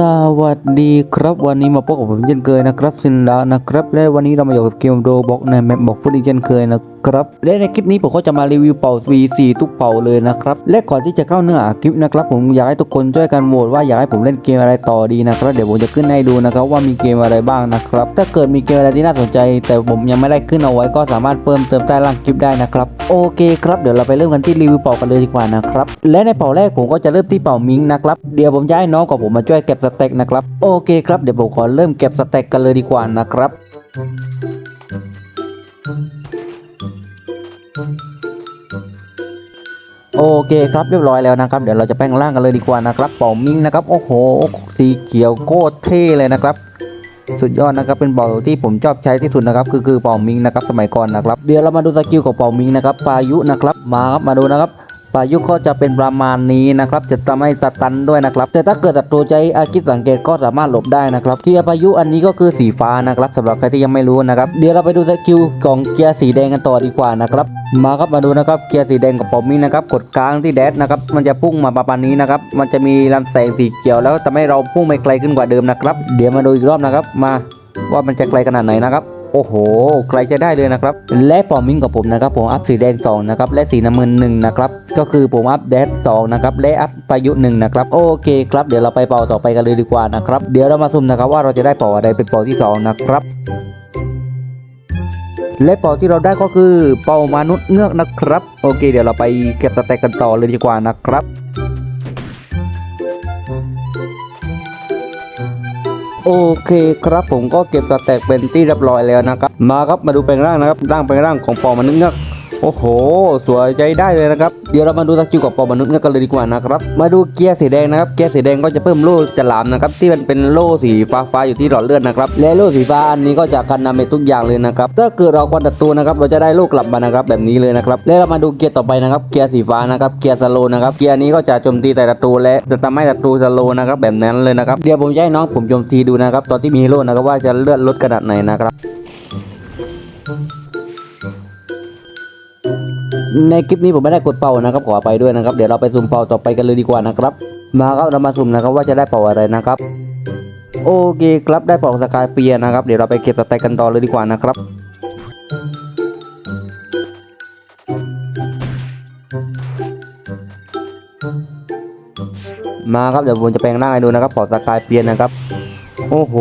สวัสดีครับวันนี้มาพบกับผมเช่นเคยนะครับซินดานะครับและวันนี้เรามาอยู่กับเกมโรบอกในแมปบอกฟุตอีกเช่นเคยนะ ครับ และในคลิปนี้ผมก็จะมารีวิวเป่า V4 ทุกเป่าเลยนะครับ และก่อนที่จะเข้าเนื้อคลิปนะครับ ผมอยากให้ทุกคนช่วยกันโหวตว่าอยากให้ผมเล่นเกมอะไรต่อดีนะครับ เดี๋ยวผมจะขึ้นให้ดูนะครับว่ามีเกมอะไรบ้างนะครับ ถ้าเกิดมีเกมอะไรที่น่าสนใจ แต่ผมยังไม่ได้ขึ้นเอาไว้ก็สามารถเพิ่มเติมใต้ล่างคลิปได้นะครับโอเคครับเดี๋ยวเราไปเริ่มกันที่รีวิวเป่ากันเลยดีกว่านะครับและในเป่าแรกผมก็จะเริ่มที่เป่ามิงนะครับเดี๋ยวผมจะให้น้องกับผมมาช่วยเก็บสเต็กนะครับโอเคครับเดี๋ยวผมขอเริ่มเก็บสเต็กกันเลยดีกว่านะครับ โอเคครับเรียบร้อยแล้วนะครับ เดี๋ยวเราจะแปลงร่างกันเลยดีกว่านะครับเป่ามิงนะครับโอ้โหสีเขียวโคตรเท่เลยนะครับ สุดยอดนะครับเป็นเป่าที่ผมชอบใช้ที่สุดนะครับคือคือเป่ามิงนะครับสมัยก่อนนะครับ เดี๋ยวเรามาดูสกิลของเป่ามิงนะครับพายุนะครับมาครับมาดูนะครับ พายุก็จะเป็นประมาณนี้นะครับ จะทำให้สตันด้วยนะครับ แต่ถ้าเกิดศัตรูใจอาคิดสังเกตก็สามารถหลบได้นะครับเกียร์พายุอันนี้ก็คือสีฟ้านะครับสำหรับใครที่ยังไม่รู้นะครับเดี๋ยวเราไปดูสกิลของเกียร์สีแดงกันต่อดีกว่านะครับมาครับมาดูนะครับเกียร์สีแดงกับเป่ามิงนะครับกดกลางที่แดดนะครับมันจะพุ่งมาประมาณนี้นะครับมันจะมีลำแสงสีเขียวแล้วทำให้เราพุ่งไปไกลขึ้นกว่าเดิมนะครับ เดี๋ยวมาดูอีกรอบนะครับมาว่ามันจะไกลขนาดไหนนะครับ โอ้โหไกลจะได้เลยนะครับ และปอมมิงกับผมนะครับ ผมอัพสีแดง2นะครับและสีน้ำเงินหนึ่งนะครับก็คือผมอัพแดด2นะครับและอัพพายุหนึ่งนะครับโอเคครับเดี๋ยวเราไปเป่าต่อไปกันเลยดีกว่านะครับเดี๋ยวเรามาซุ่มนะครับว่าเราจะได้เป่าอะไรเป็นเป่าที่สองนะครับและเป่าที่เราได้ก็คือเป่ามนุษย์เงือกนะครับ โอเค เดี๋ยวเราไปเก็บสแต็กกันต่อเลยดีกว่านะครับ โอเคครับผมก็เก็บสแต็กเป็นที่เรียบร้อยแล้วนะครับ มาครับมาดูแปลงร่างนะครับร่างแปลงร่างของปอมนุษย์เงือก โอ้โห สวยใจได้เลยนะครับ เดี๋ยวเรามาดูสกิลของปอมนุษย์กันเลยดีกว่านะครับ มาดูเกียร์สีแดงนะครับ เกียร์สีแดงก็จะเพิ่มโล่ฉลามนะครับ ที่มันเป็นโล่สีฟ้าฟ้าๆอยู่ที่หลอดเลือดนะครับ และโล่สีฟ้าอันนี้ก็จะกันดาเมจทุกอย่างเลยนะครับ ถ้าเกิดเราควันศัตรูนะครับ เราจะได้โล่กลับมานะครับแบบนี้เลยนะครับ แล้วเรามาดูเกียร์ต่อไปนะครับ เกียร์สีฟ้านะครับ เกียร์สโลนะครับ เกียร์นี้ก็จะโจมตีแต่ศัตรูและจะทำให้ศัตรูสโลนะครับแบบนั้นเลยนะครับ เดี๋ยวผมจะให้น้องผมโจมตีดูนะครับ ตอนที่มีโร่นะครับว่าจะเลือดลดขนาดไหนนะครับ ในคลิปนี้ผมไม่ได้กดเป่านะครับขอไปด้วยนะครับ เดี๋ยวเราไปสุ่มเป่าต่อไปกันเลยดีกว่านะครับ มาครับเรามาสุ่มนะครับว่าจะได้เป่าอะไรนะครับโอเคครับได้เป่าสกายเปียนะครับ เดี๋ยวเราไปเก็บสแต็กกันต่อเลยดีกว่านะครับมาครับเดี๋ยวผมจะแปลงร่างให้ดูนะครับเป่าสกายเปียนะครับ โอ้โห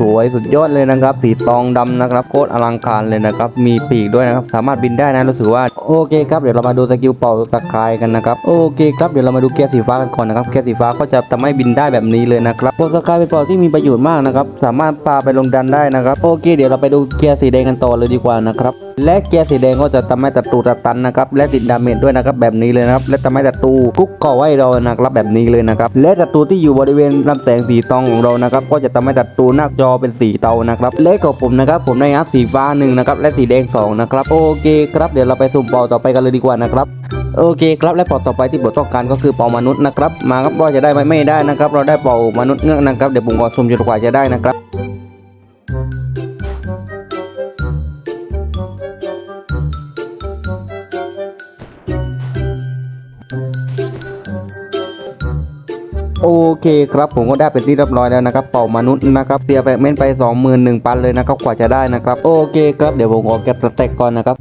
สวยสุดยอดเลยนะครับ สีทองดำนะครับโคตรอลังการเลยนะครับ มีปีกด้วยนะครับ สามารถบินได้นะรู้สึกว่าโอเคครับเดี๋ยวเรามาดูสกิลเป่าตะกายกันนะครับโอเคครับเดี๋ยวเรามาดูแก้สสีฟ้ากันก่อนนะครับแก้สสีฟ้าก็จะทำให้บินได้แบบนี้เลยนะครับเป่าตะกายเป็นเป่าที่มีประโยชน์มากนะครับสามารถพาไปลงดันได้นะครับโอเค เดี๋ยวเราไปดูเกียร์สีแดงกันต่อเลยดีกว่านะครับ และเกียร์สีแดงก็จะทำให้ศัตรูสตันนะครับและติดดาเมจด้วยนะครับแบบนี้เลยนะครับและทำให้ศัตรูคุกกาะไว้เรานะครับแบบนี้เลยนะครับและศัตรูที่อยู่บริเวณลำแสงสีทองของเรานะครับก็จะทำให้ศัตรูหน้าจอเป็นสีเทานะครับและกับผมนะครับผมได้อัพสีฟ้าหนึ่งนะครับและสีแดงสองนะครับโอเคครับเดี๋ยวเราไปสุ่มเป่าต่อไปกันเลยดีกว่านะครับโอเคครับและเป่าต่อไปที่บทต้องการก็คือเป่ามนุษย์นะครับมาครับว่าจะได้ไหมไม่ได้นะครับ เราได้เป่ามนุษย์เงือกนะครับเดี๋ยวผมขอสุ่มจนกว่าจะได้นะครับ โอเคครับผมก็ได้เป็นที่เรียบร้อยแล้วนะครับเป่ามนุษย์นะครับเสียแฟกเมนไป 21,000ปันเลยนะครับกว่าจะได้นะครับ โอเคครับเดี๋ยวผมขอเก็บสเต็กก่อนนะครับ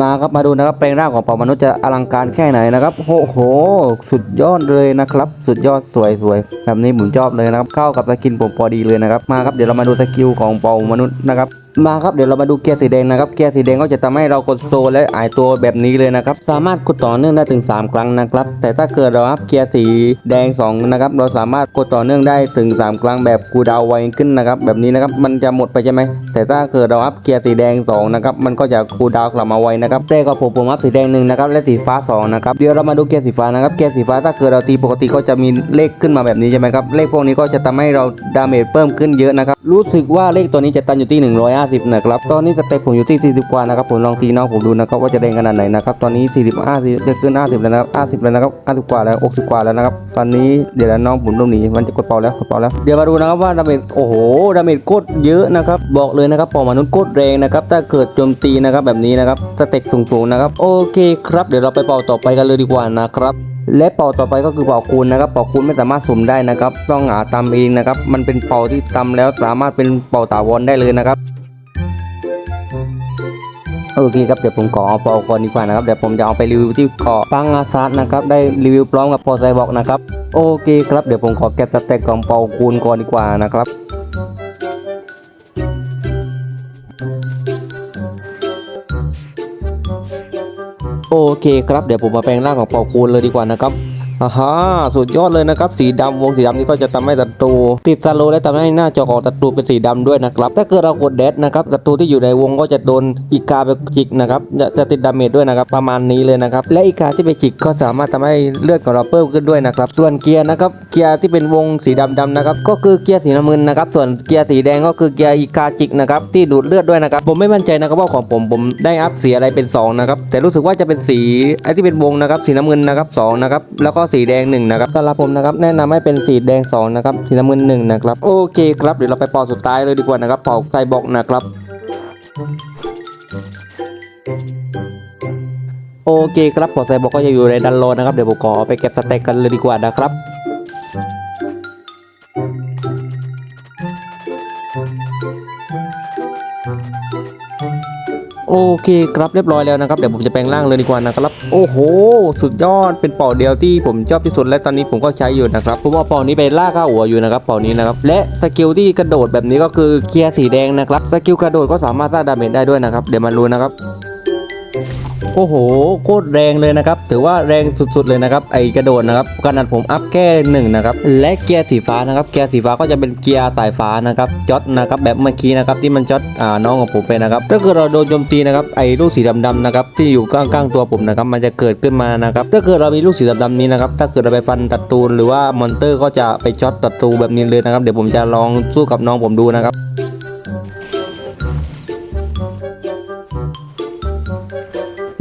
มาครับมาดูนะครับแปลงร่างของเป่ามนุษย์จะอลังการแค่ไหนนะครับโอ้โห สุดยอดเลยนะครับ สุดยอดสวยสวยแบบนี้ผมชอบเลยนะครับเข้ากับสกินผมพอดีเลยนะครับ มาครับเดี๋ยวเรามาดูสกิลของเป่ามนุษย์นะครับ มาครับเดี๋ยวเรามาดูเกียร์สีแดงนะครับเกียร์สีแดงก็จะทำให้เรากดโซและหายตัวแบบนี้เลยนะครับสามารถกดต่อเนื่องได้ถึง 3 ครั้งนะครับ แต่ถ้าเกิดเราอัพเกียร์สีแดง2นะครับเราสามารถกดต่อเนื่องได้ถึง 3 ครั้งแบบคูดาวไวขึ้นนะครับแบบนี้นะครับมันจะหมดไปใช่ไหมแต่ถ้าเกิดเราอัพเกียร์สีแดง2นะครับมันก็จะคูดาวกลับมาไวนะครับแต่ก็ผมผมอัพสีแดงหนึ่งนะครับและสีฟ้า2นะครับเดี๋ยวเรามาดูเกียร์สีฟ้านะครับเกียร์สีฟ้าถ้าเกิดเราตีปกติก็จะมีเลขขึ้นมาแบบนี้ใช่ไหมครับเลขพวกนี้ก็จะทำให้เราดาเมจเพิ่มขึ้นเยอะนะครับรู้สึกว่าเลขตัวนี้จะตันอยู่ที่50นะครับตอนนี้สเต็ปผมอยู่ที่ 40 กว่านะครับผมลองตีน้องผมดูนะครับว่าจะแดงขนาดไหนนะครับตอนนี้ 40 50จะขึ้น 50 แล้วนะครับ50 แล้วนะครับ50 กว่าแล้ว 60 กว่าแล้วนะครับตอนนี้เดี๋ยวน้องผมต้องหนีมันจะกดเป่าแล้วกดเป่าแล้วเดี๋ยวมาดูนะครับว่าดาเมจโอ้โหดาเมจโคตรเยอะนะครับบอกเลยนะครับปอมนุษย์โคตรแรงนะครับถ้าเกิดโจมตีนะครับแบบนี้นะครับสเต็ปสูงๆนะครับโอเคครับเดี๋ยวเราไปเป่าต่อไปกันเลยดีกว่านะครับและเป่าต่อไปก็คือเป่าคูณนะครับเป่าคูณไม่สามารถสุ่มได้นะครับ ต้องหาตำเองนะครับ มันเป็นเป่าที่ตำแล้วสามารถเป็นเป่าตาวรได้เลยนะครับ โอเคครับเดี๋ยวผมขอเอาเป่าก่อนดีกว่านะครับเดี๋ยวผมจะเอาไปรีวิวที่เกาะปังอาซาดนะครับได้รีวิวพร้อมกับพอไซบอกนะครับโอเคครับเดี๋ยวผมขอเก็บสเต็กของเป่าคูณก่อนดีกว่านะครับโอเคครับเดี๋ยวผมมาแปลงร่างของเป่าคูณเลยดีกว่านะครับ อ่าฮะสุดยอดเลยนะครับสีดำวงสีดำนี้ก็จะทำให้ศัตรูติดสโลและทำให้หน้าจอของศัตรูเป็นสีดำด้วยนะครับถ้าเกิดเรากดเดดนะครับศัตรูที่อยู่ในวงก็จะโดนอีกาไปจิกนะครับจะจะติดดาเมจด้วยนะครับประมาณนี้เลยนะครับและอีกาที่ไปจิกก็สามารถทำให้เลือดของเราเพิ่มขึ้นด้วยนะครับส่วนเกียร์นะครับเกียร์ที่เป็นวงสีดำๆนะครับก็คือเกียร์สีน้ำเงินนะครับส่วนเกียร์สีแดงก็คือเกียร์อีกาจิกนะครับที่ดูดเลือดด้วยนะครับผมไม่มั่นใจนะครับว่าของผมผมได้อัพสีอะไรเป็นสองนะครับแต่รู้สึกว่าจะเป็นสีไอ้ที่เป็นวงนะครับสีน้ำเงินนะครับสองนะครับแล้วก็สีแดงหนึ่งนะครับสำหรับผมนะครับแนะนำให้เป็นสีแดงสองนะครับสีน้ำเงินหนึ่งนะครับโอเคครับเดี๋ยวเราไปปอสุดท้ายเลยดีกว่านะครับปอกไซบอกนะครับโอเคครับผมไซบอกก็จะอยู่ในดันโลนะครับเดี๋ยวผมขอไปเก็บสเต็กกันเลยดีกว่านะครับ โอเคครับเรียบร้อยแล้วนะครับเดี๋ยวผมจะแปลงร่างเลยดีกว่านะครับโอ้โห สุดยอดเป็นเป่าเดียวที่ผมชอบที่สุดและตอนนี้ผมก็ใช้อยู่นะครับผมเอาเป่านี้ไปล่าข้าหัวอยู่นะครับเป่านี้นะครับและสกิลที่กระโดดแบบนี้ก็คือเกียร์สีแดงนะครับสกิลกระโดดก็สามารถสร้างดาเมจได้ด้วยนะครับเดี๋ยวมาดูนะครับ โอ้โหโคตรแรงเลยนะครับ ถือว่าแรงสุดๆเลยนะครับไอกระโดดนะครับขนาดผมอัพแค่หนึ่งนะครับและเกียร์สีฟ้านะครับเกียร์สีฟ้าก็จะเป็นเกียร์สายฟ้านะครับจอดนะครับแบบเมื่อกี้นะครับที่มันจอดอ่าน้องของผมไปนะครับถ้าเกิดเราโดนโจมตีนะครับไอลูกสีดำๆนะครับที่อยู่ข้างๆตัวผมนะครับมันจะเกิดขึ้นมานะครับถ้าเกิดเรามีลูกสีดำๆนี้นะครับถ้าเกิดเราไปฟันตัดตูนหรือว่ามอนเตอร์ก็จะไปช็อตตัดตูแบบนี้เลยนะครับเดี๋ยวผมจะลองสู้กับน้องผมดูนะครับ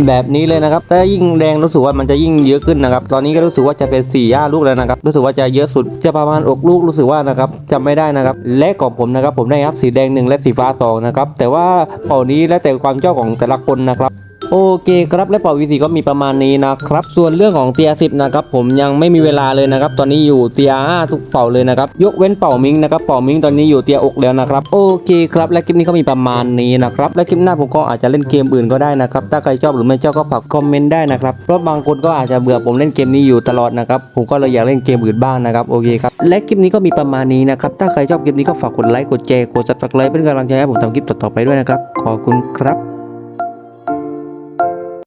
แบบนี้เลยนะครับถ้ายิ่งแดงรู้สึกว่ามันจะยิ่งเยอะขึ้นนะครับ ตอนนี้ก็รู้สึกว่าจะเป็น4ี่ห้าลูกแล้วนะครับ รู้สึกว่าจะเยอะสุดจะประมาณอกลูกรู้สึกว่านะครับจำไม่ได้นะครับ และของผมนะครับ ผมได้ครับสีแดงหนึ่งและสีฟ้าสองนะครับแต่ว่าเป่านี้แล้วแต่ความเจ้าของแต่ละคนนะครับ โอเคครับและเป่าวีสีก็มีประมาณนี้นะครับ ส่วนเรื่องของเตียสิบนะครับผมยังไม่มีเวลาเลยนะครับ ตอนนี้อยู่เตียห้าทุกเป่าเลยนะครับ ยกเว้นเป่ามิงนะครับเป่ามิงตอนนี้อยู่เตียอกแล้วนะครับ โอเคครับและคลิปนี้ก็มีประมาณนี้นะครับและคลิปหน้าผมก็อาจจะเล่นเกมอื่นก็ได้นะครับ ถ้าใครชอบหรือไม่ชอบก็ฝากคอมเมนต์ได้นะครับเพราะบางคนก็อาจจะเบื่อผมเล่นเกมนี้อยู่ตลอดนะครับผมก็เลยอยากเล่นเกมอื่นบ้างนะครับโอเคครับและคลิปนี้ก็มีประมาณนี้นะครับถ้าใครชอบคลิปนี้ก็ฝากกดไลค์กดแชร์กด subscribe เป็นกำลังใจให้ผมทำคลิปต่อๆไปด้วยนะครับขอบคุณครับ